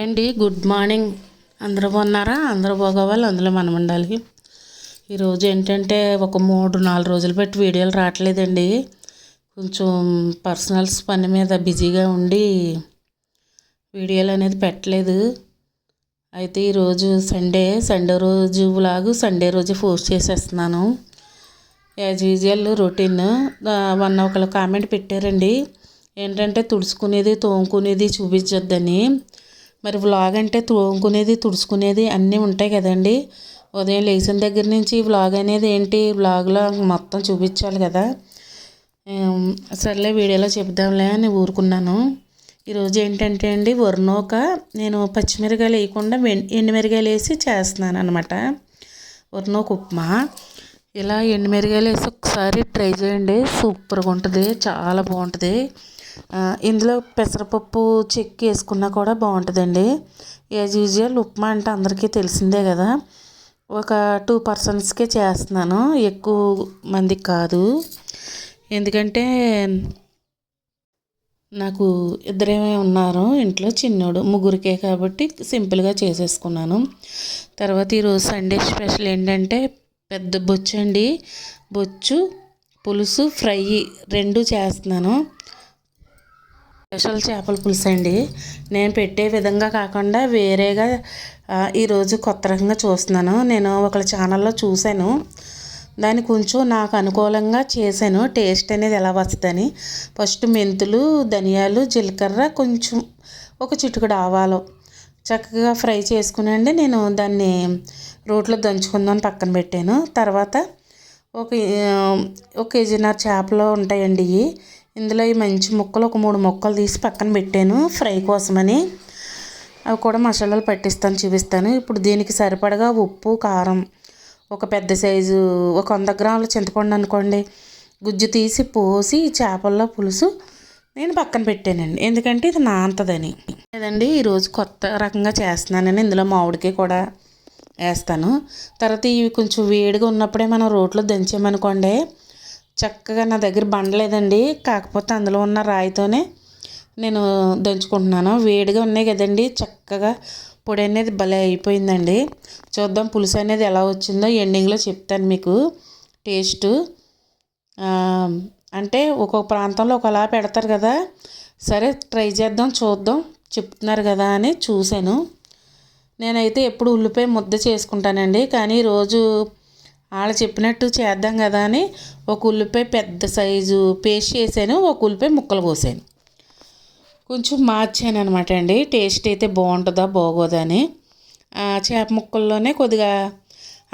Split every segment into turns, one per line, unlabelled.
ఏంటి? Good morning అందరూ బాగున్నారా? అందరూ బాగోవాలి? అందులో మనం ఉండాలి. ఈరోజు ఏంటంటే ఒక మూడు నాలుగు రోజులు పెట్టి వీడియోలు రావట్లేదండి. కొంచెం పర్సనల్స్ పని మీద బిజీగా ఉండి వీడియోలు అనేది పెట్టలేదు. అయితే ఈరోజు సండే సండే రోజు వ్లాగు సండే రోజు పోస్ట్ చేసేస్తున్నాను. యాజ్ యూజువల్ రొటీన్ వన్ ఒకళ్ళు కామెంట్ పెట్టారండి. ఏంటంటే తుడుచుకునేది తోముకునేది చూపించొద్దని. మరి వ్లాగ్ అంటే తోముకునేది తుడుచుకునేది అన్నీ ఉంటాయి కదండి. ఉదయం లేచిన దగ్గర నుంచి వ్లాగ్ అనేది ఏంటి? వ్లాగ్లో మొత్తం చూపించాలి కదా. సర్లే వీడియోలో చెప్దాంలే అని ఊరుకున్నాను. ఈరోజు ఏంటంటే అండి వరినోక నేను పచ్చిమిరకాయలు వేయకుండా వెన్- ఎండుమిరకాయలు వేసి చేస్తున్నాను అనమాట వరినోక ఉప్మా. ఇలా ఎండుమిరకాయలు వేసి ఒకసారి ట్రై చేయండి. సూపర్గా ఉంటుంది చాలా బాగుంటుంది. ఇందులో పెసరపప్పు చెక్కి వేసుకున్నా కూడా బాగుంటుందండి. యాజ్ యూజువల్ ఉప్మా అంటే అందరికీ తెలిసిందే కదా. ఒక టూ పర్సన్స్కే చేస్తున్నాను. ఎక్కువ మందికి కాదు. ఎందుకంటే నాకు ఇద్దరేమే ఉన్నారు. ఇంట్లో చిన్నోడు ముగ్గురికే కాబట్టి సింపుల్గా చేసేసుకున్నాను. తర్వాత ఈరోజు సండే స్పెషల్ ఏంటంటే పెద్ద బొచ్చు అండి. బొచ్చు పులుసు ఫ్రై రెండు చేస్తున్నాను. స్పెషల్ చేపల పులుసు అండి? నేను పెట్టే విధంగా కాకుండా వేరేగా ఈరోజు కొత్త రకంగా చూస్తున్నాను. నేను ఒకళ్ళ ఛానల్లో చూశాను. దాన్ని కొంచెం నాకు అనుకూలంగా చేశాను. టేస్ట్ అనేది ఎలా వస్తుందని. ఫస్ట్ మెంతులు ధనియాలు జీలకర్ర కొంచెం ఒక చిటుకుడు ఆవాలు చక్కగా ఫ్రై చేసుకునండి నేను దాన్ని రోట్లో దంచుకుందాం పక్కన పెట్టాను. తర్వాత ఒక ఒక ఒక కేజీన్నర చేపలు ఉంటాయండి ఇవి. ఇందులో ఈ మంచి ముక్కలు ఒక మూడు ముక్కలు తీసి పక్కన పెట్టాను ఫ్రై కోసమని. అవి కూడా మసాలాలు పట్టిస్తాను చూపిస్తాను. ఇప్పుడు దీనికి సరిపడగా ఉప్పు కారం ఒక పెద్ద సైజు ఒక వంద గ్రాముల చింతపండు అనుకోండి. గుజ్జు తీసి పోసి చేపల్లో పులుసు నేను పక్కన పెట్టానండి. ఎందుకంటే ఇది నాంతదని లేదండి ఈరోజు కొత్త రకంగా చేస్తున్నానని ఇందులో మామిడికి కూడా వేస్తాను. తర్వాత ఇవి కొంచెం వేడిగా ఉన్నప్పుడే మనం రోట్లో దంచామనుకోండి చక్కగా నా దగ్గర బండలేదండి. కాకపోతే అందులో ఉన్న రాయితోనే నేను దంచుకుంటున్నాను. వేడిగా ఉన్నాయి కదండి. చక్కగా పొడి అనేది భలే అయిపోయిందండి. చూద్దాం పులుసు అనేది ఎలా వచ్చిందో ఎండింగ్లో చెప్తాను మీకు. టేస్ట్. అంటే ఒక్కొక్క ప్రాంతంలో ఒకలా పెడతారు కదా. సరే ట్రై చేద్దాం చూద్దాం. చెప్తున్నారు కదా అని చూశాను. నేనైతే ఎప్పుడు ఉల్లిపాయ ముద్ద చేసుకుంటానండి. కానీ రోజు వాళ్ళు చెప్పినట్టు చేద్దాం కదా అని ఒక ఉల్లిపాయ పెద్ద సైజు పేస్ట్ చేశాను ఒక ఉల్లిపాయ ముక్కలు కోసాను. కొంచెం మార్చాను అనమాట అండి. టేస్ట్ అయితే బాగుంటుందా బాగోదా అని. చేప ముక్కల్లోనే కొద్దిగా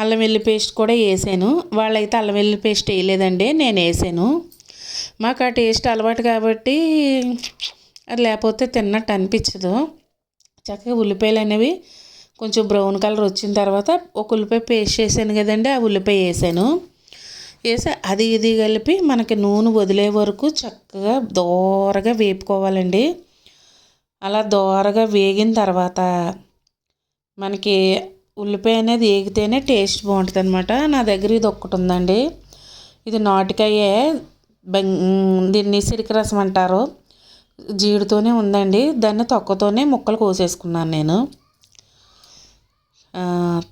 అల్లం వెల్లి పేస్ట్ కూడా వేసాను. వాళ్ళైతే అల్లం వెల్లి పేస్ట్ వేయలేదండి నేను వేసాను. మాకు ఆ టేస్ట్ అలవాటు కాబట్టి అది లేకపోతే తిన్నట్టు అనిపించదు. చక్కగా ఉల్లిపాయలు అనేవి కొంచెం బ్రౌన్ కలర్ వచ్చిన తర్వాత ఒక ఉల్లిపాయ పేస్ట్ చేశాను కదండి ఆ ఉల్లిపాయ వేసాను. వేసి అది ఇది కలిపి మనకి నూనె వదిలే వరకు చక్కగా దోరగా వేపుకోవాలండి. అలా దోరగా వేగిన తర్వాత మనకి ఉల్లిపాయ అనేది వేగితేనే టేస్ట్ బాగుంటుంది అనమాట నా దగ్గర ఇది ఒక్కటి ఉందండి. ఇది నాటికాయే దీన్ని సిరికి రసం అంటారు. జీడితోనే ఉందండి. దాన్ని తొక్కతోనే ముక్కలు కోసేసుకున్నాను నేను.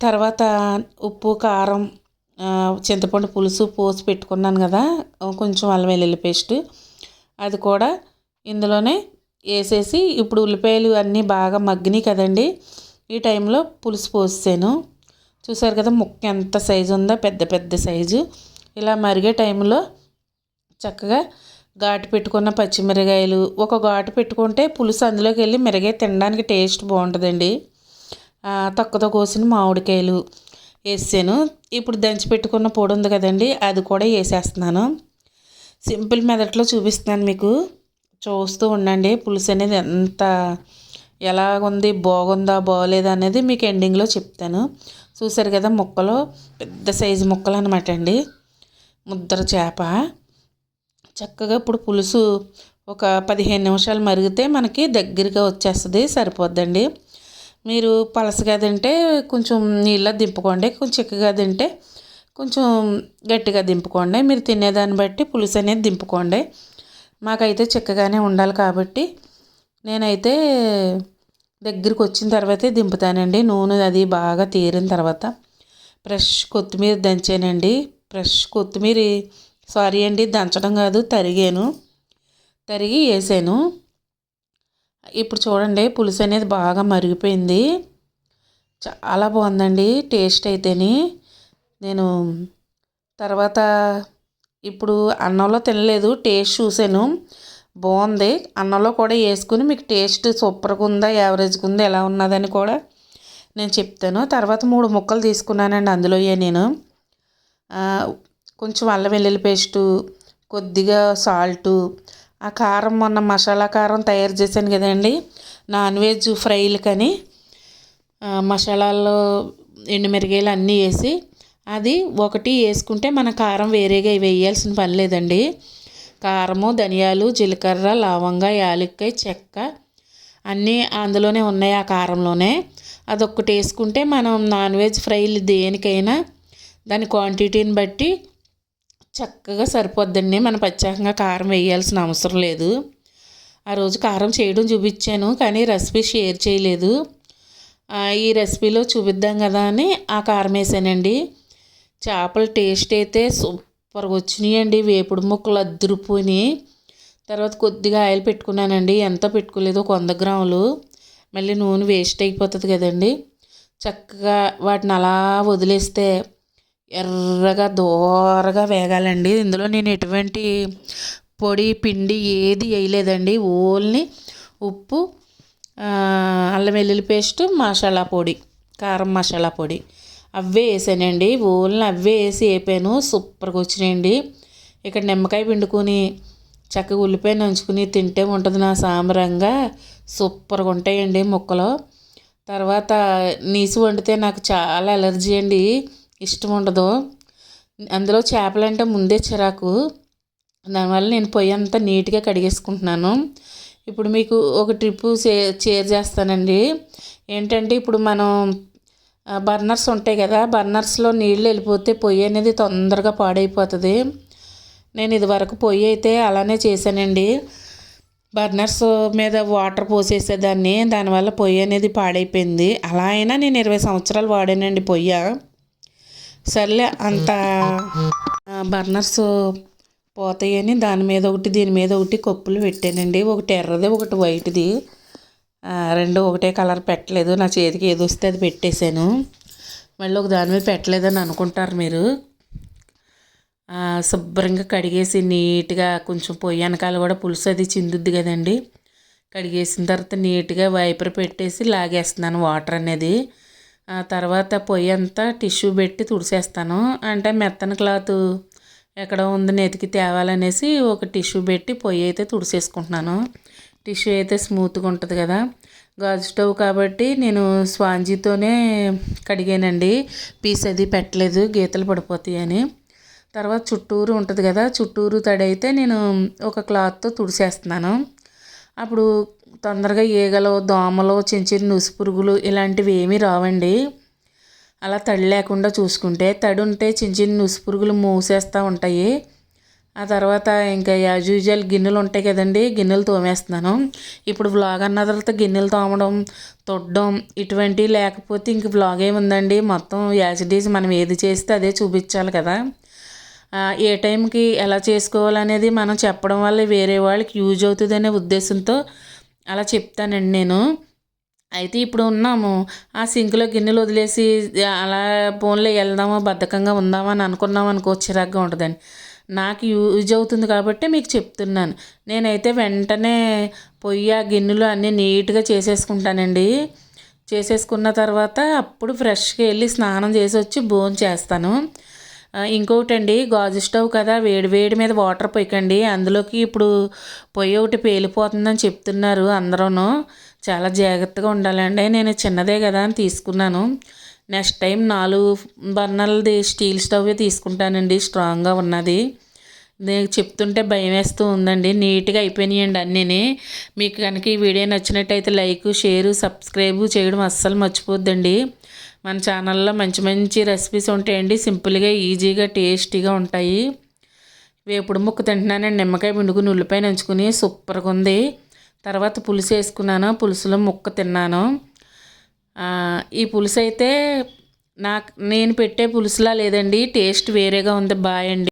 తర్వాత ఉప్పు కారం చింతపండు పులుసు పోసి పెట్టుకున్నాను కదా కొంచెం అల్లం వెల్లుల్లి పేస్ట్. అది కూడా ఇందులోనే వేసేసి ఇప్పుడు ఉల్లిపాయలు అన్నీ బాగా మగ్గినాయి కదండి. ఈ టైంలో పులుసు పోసాను చూసారు కదా ముక్క ఎంత సైజు ఉందో పెద్ద పెద్ద సైజు. ఇలా మరిగే టైంలో చక్కగా ఘాటు పెట్టుకున్న పచ్చిమిరకాయలు ఒక ఘాటు పెట్టుకుంటే పులుసు అందులోకి వెళ్ళి మిరగాయ తినడానికి టేస్ట్ బాగుంటుందండి. తొక్కతో కోసిన మామిడికాయలు వేసాను. ఇప్పుడు దంచి పెట్టుకున్న పొడి ఉంది కదండి అది కూడా వేసేస్తున్నాను. సింపుల్ మెథడ్లో చూపిస్తున్నాను మీకు. చూస్తూ ఉండండి పులుసు అనేది ఎంత ఎలా ఉంది బాగుందా బాగోలేదా అనేది మీకు ఎండింగ్లో చెప్తాను. చూసారు కదా ముక్కలు పెద్ద సైజు ముక్కలు అనమాట అండి. ముద్దర చేప. చక్కగా ఇప్పుడు పులుసు ఒక పదిహేను నిమిషాలు మరిగితే మనకి దగ్గరగా వచ్చేస్తుంది సరిపోద్దండి. మీరు పలసగా తింటే కొంచెం నీళ్ళ దింపుకోండి కొంచెం చిక్కగా తింటే కొంచెం గట్టిగా దింపుకోండి. మీరు తినేదాన్ని బట్టి పులుసు అనేది దింపుకోండి. మాకైతే చిక్కగానే ఉండాలి కాబట్టి నేనైతే దగ్గరికి వచ్చిన తర్వాతే దింపుతానండి. నూనె అది బాగా తీరిన తర్వాత ఫ్రెష్ కొత్తిమీర దంచానండి. ఫ్రెష్ కొత్తిమీర సారీ అండి దంచడం కాదు తరిగాను. తరిగి వేసాను. ఇప్పుడు చూడండి పులుసు అనేది బాగా మరిగిపోయింది. చాలా బాగుందండి టేస్ట్ అయితేని. నేను తర్వాత ఇప్పుడు అన్నంలో తినలేదు టేస్ట్ చూసాను బాగుంది. అన్నంలో కూడా వేసుకుని మీకు టేస్ట్ సూపర్గా ఉందా యావరేజ్గా ఉందా ఎలా ఉన్నదని కూడా నేను చెప్తాను. తర్వాత మూడు ముక్కలు తీసుకున్నానండి అందులో నేను. కొంచెం అల్లం వెల్లుల్లి పేస్టు కొద్దిగా సాల్టు ఆ కారం మొన్న మసాలా కారం తయారు చేశాను కదండి. నాన్ వెజ్ ఫ్రైలకని మసాలాల్లో ఎండుమిరగాయలు అన్నీ వేసి అది ఒకటి వేసుకుంటే మన కారం వేరేగా వేయాల్సిన పని లేదండి. కారము ధనియాలు జీలకర్ర లవంగ యాలక్కాయ చెక్క అన్నీ అందులోనే ఉన్నాయి ఆ కారంలోనే. అదొక్కటి వేసుకుంటే మనం నాన్ వెజ్ ఫ్రైలు దేనికైనా దాని క్వాంటిటీని బట్టి చక్కగా సరిపోద్దండి. మనం ప్రత్యేకంగా కారం వేయాల్సిన అవసరం లేదు. ఆ రోజు కారం చేయడం చూపించాను కానీ రెసిపీ షేర్ చేయలేదు. ఈ రెసిపీలో చూపిద్దాం కదా అని ఆ కారం వేసానండి. చేపల టేస్ట్ అయితే సూపర్గా వచ్చినాయండి. వేపుడు ముక్కలు అద్దరిపోయినాయి. తర్వాత కొద్దిగా ఆయిల్ పెట్టుకున్నానండి. ఎంత పెట్టుకోలేదు ఒక వంద గ్రాములు. మళ్ళీ నూనె వేస్ట్ అయిపోతుంది కదండి. చక్కగా వాటిని అలా వదిలేస్తే ఎర్రగా దోరగా వేగాలండి. ఇందులో నేను ఎటువంటి పొడి పిండి ఏది వేయలేదండి. ఓన్లీ ఉప్పు అల్లం వెల్లుల్లి పేస్ట్ మసాలా పొడి కారం మసాలా పొడి. అవే వేసానండి. ఓన్లీ అవే వేసి వేపాను. సూపర్గా వచ్చినాయండి. ఇక్కడ నిమ్మకాయ పిండుకొని చక్కగా ఉల్లిపాయ నంచుకుని తింటే ఉంటుంది నా సాంబరంగా. సూపర్గా ఉంటాయండి ముక్కలు. తర్వాత నీసు వండితే నాకు చాలా ఎలర్జీ అండి. ఇష్టం ఉండదు అందులో చేపలంటే ముందే చిరాకు. దానివల్ల నేను పొయ్యి అంతా నీట్గా కడిగేసుకుంటున్నాను. ఇప్పుడు మీకు ఒక ట్రిప్పు షేర్ చేస్తానండి. ఏంటంటే ఇప్పుడు మనం బర్నర్స్ ఉంటాయి కదా బర్నర్స్లో నీళ్ళు వెళ్ళిపోతే పొయ్యి అనేది తొందరగా పాడైపోతుంది. నేను ఇదివరకు పొయ్యి అయితే అలానే చేశానండి. బర్నర్స్ మీద వాటర్ పోసేసేదాన్ని దానివల్ల పొయ్యి అనేది పాడైపోయింది. అలా అయినా నేను ఇరవై సంవత్సరాలు వాడానండి పొయ్య. సర్లే అంత బర్నర్స్ పోతాయని దాని మీద ఒకటి దీని మీద ఒకటి కప్పులు పెట్టానండి. ఒకటి ఎర్రది ఒకటి వైట్ది. రెండు ఒకటే కలర్ పెట్టలేదు. నా చేతికి ఏది వస్తే అది పెట్టేశాను. మళ్ళీ ఒక దాని మీద పెట్టలేదని అనుకుంటారు మీరు. శుభ్రంగా కడిగేసి నీట్గా కొంచెం పొయ్యి వెనకాల కూడా పులుసు అది చిందుద్ది కదండి. కడిగేసిన తర్వాత నీట్గా వైపర్ పెట్టేసి లాగేస్తున్నాను వాటర్ అనేది. ఆ తర్వాత పొయ్యి అంతా టిష్యూ పెట్టి తుడిసేస్తాను. అంటే మెత్తన క్లాత్ ఎక్కడ ఉందని ఎతికి తేవాలనేసి ఒక టిష్యూ పెట్టి పొయ్యి అయితే తుడిసేసుకుంటున్నాను. టిష్యూ అయితే స్మూత్గా ఉంటుంది కదా. గాజు స్టవ్ కాబట్టి నేను స్వాంజీతోనే కడిగానండి. పీస్ అది పెట్టలేదు గీతలు పడిపోతాయి అని తర్వాత చుట్టూరు ఉంటుంది కదా చుట్టూరు తడి అయితే నేను ఒక క్లాత్తో తుడిసేస్తున్నాను. అప్పుడు తొందరగా ఈగలు దోమలు చిన్న చిన్న నుసి పురుగులు ఇలాంటివి ఏమీ రావండి. అలా తడి లేకుండా చూసుకుంటే తడి ఉంటే చిన్న చిన్న నుసి పురుగులు మూసేస్తూ ఉంటాయి. ఆ తర్వాత ఇంకా యాజ్ యూజువల్ గిన్నెలు ఉంటాయి కదండి గిన్నెలు తోమేస్తున్నాను. ఇప్పుడు వ్లాగ్ అన్న తర్వాత గిన్నెలు తోమడం తొడ్డం ఇటువంటివి లేకపోతే ఇంక వ్లాగ్ ఏముందండి? మొత్తం యాసిడీస్ మనం ఏది చేస్తే అదే చూపించాలి కదా. ఏ టైంకి ఎలా చేసుకోవాలనేది మనం చెప్పడం వల్ల వేరే వాళ్ళకి యూజ్ అవుతుంది అనే ఉద్దేశంతో అలా చెప్తానండి నేను. అయితే ఇప్పుడు ఉన్నాము. ఆ సింక్లో గిన్నెలు వదిలేసి అలా ఫోన్లో వెళ్దామా బద్ధకంగా ఉందామా అని అనుకున్నాం అనుకో చిరాగ్గా ఉంటుందండి. నాకు యూజ్ అవుతుంది కాబట్టి మీకు చెప్తున్నాను. నేనైతే వెంటనే పొయ్యి ఆ గిన్నెలు అన్నీ నీట్గా చేసేసుకుంటానండి. చేసేసుకున్న తర్వాత అప్పుడు ఫ్రెష్గా వెళ్ళి స్నానం చేసి వచ్చి భోజనం చేస్తాను. ఇంకొకటి అండి గాజు స్టవ్ కదా వేడి వేడి మీద వాటర్ పొయ్యకండి అందులోకి ఇప్పుడు పొయ్యి ఒకటి పేలిపోతుందని చెప్తున్నారు అందరూ చాలా జాగ్రత్తగా ఉండాలండి. నేను చిన్నదే కదా అని తీసుకున్నాను. నెక్స్ట్ టైం నాలుగు బర్నర్లది స్టీల్ స్టవ్ తీసుకుంటానండి స్ట్రాంగ్గా ఉన్నది. నేను చెప్తుంటే భయం వేస్తూ ఉందండి. నీట్గా అయిపోయినాయండి అన్నీ మీకు కనుక ఈ వీడియో నచ్చినట్టయితే లైక్ షేర్ సబ్స్క్రైబ్ చేయడం అస్సలు మర్చిపోద్దండి. మన ఛానల్లో మంచి మంచి రెసిపీస్ ఉంటాయండి. సింపుల్గా ఈజీగా టేస్టీగా ఉంటాయి. వేపుడు ముక్క తింటున్నానండి. నిమ్మకాయ పిండుకుని ఉల్లిపాయ నంచుకుని సూపర్గా ఉంది. తర్వాత పులుసు వేసుకున్నాను. పులుసులో ముక్క తిన్నాను. ఈ పులుసు అయితే నాకు నేను పెట్టే పులుసులా లేదండి. టేస్ట్ వేరేగా ఉంది. బాయ్ అండి.